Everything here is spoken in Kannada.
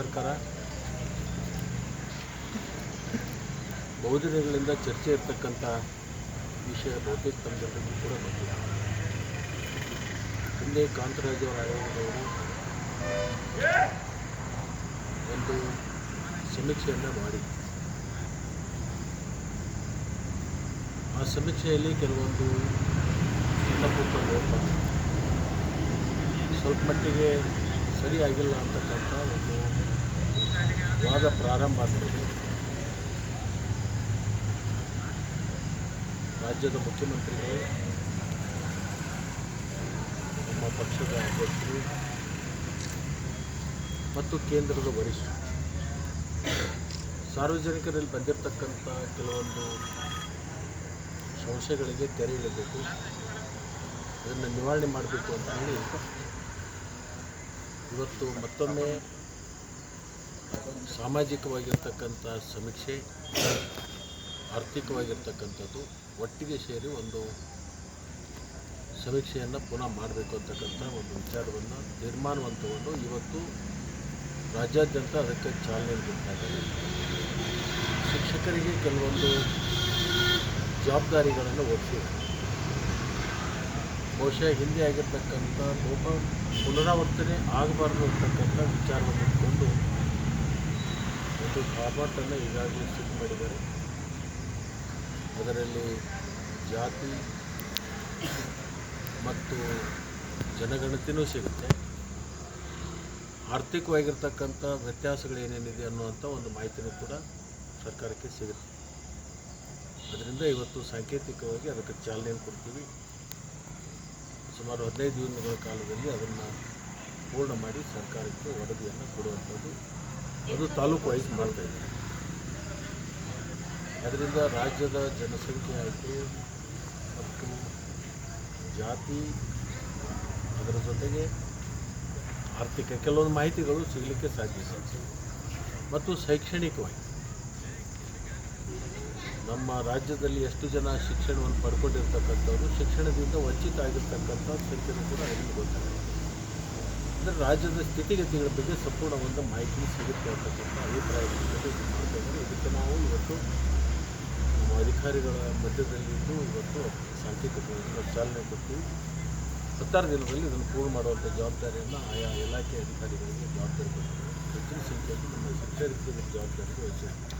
ಸರ್ಕಾರ ಬಹುದಿನಗಳಿಂದ ಚರ್ಚೆ ಇರ್ತಕ್ಕಂಥ ವಿಷಯ ಬಹುತೇಕ ಕೂಡ ಗೊತ್ತಿದೆ ಹಿಂದೆ ಕಾಂತರಾಜ್ ಅವರ ಆಯೋಗದವರು ಒಂದು ಸಮೀಕ್ಷೆಯನ್ನು ಮಾಡಿ ಆ ಸಮೀಕ್ಷೆಯಲ್ಲಿ ಕೆಲವೊಂದು ಸಣ್ಣ ಪುಟ್ಟ ಲೋಪ. ಸ್ವಲ್ಪ ಮಟ್ಟಿಗೆ ಸರಿಯಾಗಿಲ್ಲ ಅಂತಕ್ಕಂಥ ಒಂದು ವಾದ ಪ್ರಾರಂಭ ಆಗ್ತದೆ. ರಾಜ್ಯದ ಮುಖ್ಯಮಂತ್ರಿಗಳು, ನಮ್ಮ ಪಕ್ಷದ ಅಧ್ಯಕ್ಷರು ಮತ್ತು ಕೇಂದ್ರದ ವರಿಷ್ಠರು. ಸಾರ್ವಜನಿಕರಲ್ಲಿ ಬಂದಿರತಕ್ಕಂಥ ಕೆಲವೊಂದು ಸಂಶಯಗಳಿಗೆ ತೆರೆ ಇಡಬೇಕು. ಅದನ್ನು ನಿವಾರಣೆ ಮಾಡಬೇಕು ಅಂತ ಹೇಳಿ ಇವತ್ತು ಮತ್ತೊಮ್ಮೆ ಸಾಮಾಜಿಕವಾಗಿರ್ತಕ್ಕಂಥ ಸಮೀಕ್ಷೆ, ಆರ್ಥಿಕವಾಗಿರ್ತಕ್ಕಂಥದ್ದು ಒಟ್ಟಿಗೆ ಸೇರಿ ಒಂದು ಸಮೀಕ್ಷೆಯನ್ನು ಪುನಃ ಮಾಡಬೇಕು ಅಂತಕ್ಕಂಥ ಒಂದು ವಿಚಾರವನ್ನು ತೀರ್ಮಾನವನ್ನು ತಗೊಂಡು ಇವತ್ತು ರಾಜ್ಯಾದ್ಯಂತ ಅದಕ್ಕೆ ಚಾಲನೆ ನೀಡುತ್ತಾರೆ ಶಿಕ್ಷಕರಿಗೆ ಕೆಲವೊಂದು ಜವಾಬ್ದಾರಿಗಳನ್ನು ಒಪ್ಪಿದೆ ಬಹುಶಃ ಹಿಂದೆ ಆಗಿರ್ತಕ್ಕಂಥ ಲೋಪ ಪುನರಾವರ್ತನೆ ಆಗಬಾರ್ದು ಅಂತಕ್ಕಂಥ ವಿಚಾರವನ್ನು ಇಟ್ಕೊಂಡು ಒಂದು ಫಾರ್ಮಾಟನ್ನು ಈಗಾಗಲೇ ಸಿದ್ಧ ಮಾಡಿದ್ದಾರೆ. ಅದರಲ್ಲಿ ಜಾತಿ ಮತ್ತು ಜನಗಣತಿನೂ ಸಿಗುತ್ತೆ. ಆರ್ಥಿಕವಾಗಿರ್ತಕ್ಕಂಥ ವ್ಯತ್ಯಾಸಗಳು ಏನೇನಿದೆ ಅನ್ನುವಂಥ ಒಂದು ಮಾಹಿತಿನೂ ಕೂಡ ಸರ್ಕಾರಕ್ಕೆ ಸಿಗುತ್ತೆ. ಅದರಿಂದ ಇವತ್ತು ಸಾಂಕೇತಿಕವಾಗಿ ಅದಕ್ಕೆ ಚಾಲನೆಯನ್ನು ಕೊಡ್ತೀವಿ. ಸುಮಾರು ಹದಿನೈದು ದಿನಗಳ ಕಾಲದಲ್ಲಿ ಅದನ್ನು ಪೂರ್ಣ ಮಾಡಿ ಸರ್ಕಾರಕ್ಕೆ ವರದಿಯನ್ನು ಕೊಡುವಂಥದ್ದು ಅದು ತಾಲೂಕು ವೈಸ್ ಮಾಡ್ತಾ ಇದ್ದಾರೆ ಅದರಿಂದ ರಾಜ್ಯದ ಜನಸಂಖ್ಯೆ ಆಯಿತು, ಮತ್ತು ಜಾತಿ, ಅದರ ಜೊತೆಗೆ ಆರ್ಥಿಕ ಕೆಲವೊಂದು ಮಾಹಿತಿಗಳು ಸಿಗಲಿಕ್ಕೆ ಸಾಧ್ಯ ಇದೆ. ಮತ್ತು ಶೈಕ್ಷಣಿಕವಾಗಿ ನಮ್ಮ ರಾಜ್ಯದಲ್ಲಿ ಎಷ್ಟು ಜನ ಶಿಕ್ಷಣವನ್ನು ಪಡ್ಕೊಂಡಿರ್ತಕ್ಕಂಥವ್ರು, ಶಿಕ್ಷಣದಿಂದ ವಂಚಿತ ಆಗಿರ್ತಕ್ಕಂಥ ಸಂಖ್ಯೆನೂ ಕೂಡ ಅದರಲ್ಲಿ ಗೊತ್ತಾಗುತ್ತೆ ಅಂದರೆ ರಾಜ್ಯದ ಸ್ಥಿತಿಗತಿಗಳ ಬಗ್ಗೆ ಸಂಪೂರ್ಣ ಒಂದು ಮಾಹಿತಿ ಸಿಗುತ್ತೆ ಅಂತಕ್ಕಂಥ ಇದ್ದಾರೆ ಇದಕ್ಕೆ ನಾವು ಇವತ್ತು ನಮ್ಮ ಅಧಿಕಾರಿಗಳ ಮಧ್ಯದಲ್ಲಿದ್ದು ಇವತ್ತು ಸಾಂಕೇತಿಕವಾಗಿ ಚಾಲನೆ ಕೊಡ್ತೀವಿ ಹತ್ತಾರು ದಿನದಲ್ಲಿ ಇದನ್ನು ಪೂರ್ಣ ಮಾಡುವಂಥ ಜವಾಬ್ದಾರಿಯನ್ನು ಆಯಾ ಇಲಾಖೆ ಅಧಿಕಾರಿಗಳಿಗೆ ಜವಾಬ್ದಾರಿ ಕೊಡ್ತೀವಿ ಹೆಚ್ಚಿನ ಸಂಖ್ಯೆಯಲ್ಲಿ ನಮ್ಮ ಶಿಕ್ಷಕರಿಗೆ ಜವಾಬ್ದಾರಿಗೆ ವಹಿಸಿದ್ದೀವಿ